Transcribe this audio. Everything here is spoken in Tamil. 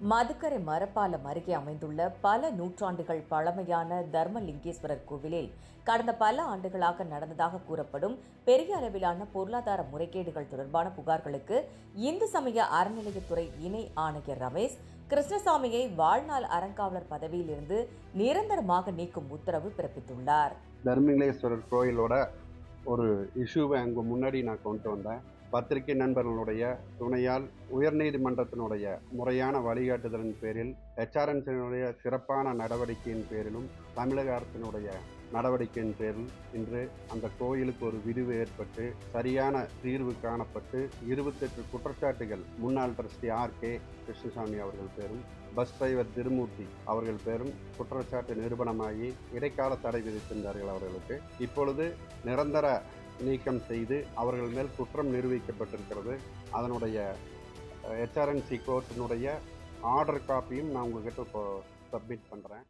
மதுக்கரை மரப்பாலம் அருகே அமைந்துள்ள பல நூற்றாண்டுகள் பழமையான தர்மலிங்கேஸ்வரர் கோவிலில் கடந்த பல ஆண்டுகளாக நடந்ததாக கூறப்படும் பெரிய அளவிலான பொருளாதார முறைகேடுகள் தொடர்பான புகார்களுக்கு இந்து சமய அறநிலையத்துறை இணை ஆணையர் ரமேஷ் கிருஷ்ணசாமியை வாழ்நாள் அறங்காவலர் பதவியிலிருந்து நிரந்தரமாக நீக்கும் உத்தரவு பிறப்பித்துள்ளார். தர்மலிங்கேஸ்வரர் கோயிலோட ஒரு இஷ்யூவை அங்கே முன்னாடி நான் கொண்டு வந்தேன். பத்திரிகை நண்பர்களுடைய துணையால் உயர்நீதிமன்றத்தினுடைய முறையான வழிகாட்டுதலின் பேரில் ஹெச்ஆர்என்சியினுடைய சிறப்பான நடவடிக்கையின் பேரிலும் தமிழக அரசினுடைய நடவடிக்கையின் பேரில் இன்று அந்த கோயிலுக்கு ஒரு விரிவு ஏற்பட்டு சரியான தீர்வு காணப்பட்டு இருபத்தெட்டு குற்றச்சாட்டுகள் முன்னாள் டிரஸ்டி ஆர் கே கிருஷ்ணசாமி அவர்கள் பேரும் பஸ் டிரைவர் திருமூர்த்தி அவர்கள் பேரும் குற்றச்சாட்டு நிரூபணமாகி இடைக்கால தடை விதித்திருந்தார்கள் அவர்களுக்கு. இப்பொழுது நிரந்தர நீக்கம் செய்து அவர்கள் மேல் குற்றம் நிரூபிக்கப்பட்டிருக்கிறது. அதனுடைய ஹெச்ஆர்என்சி கோர்ட்டினுடைய ஆர்டர் காப்பியும் நான் உங்கள்கிட்ட இப்போ சப்மிட் பண்ணுறேன்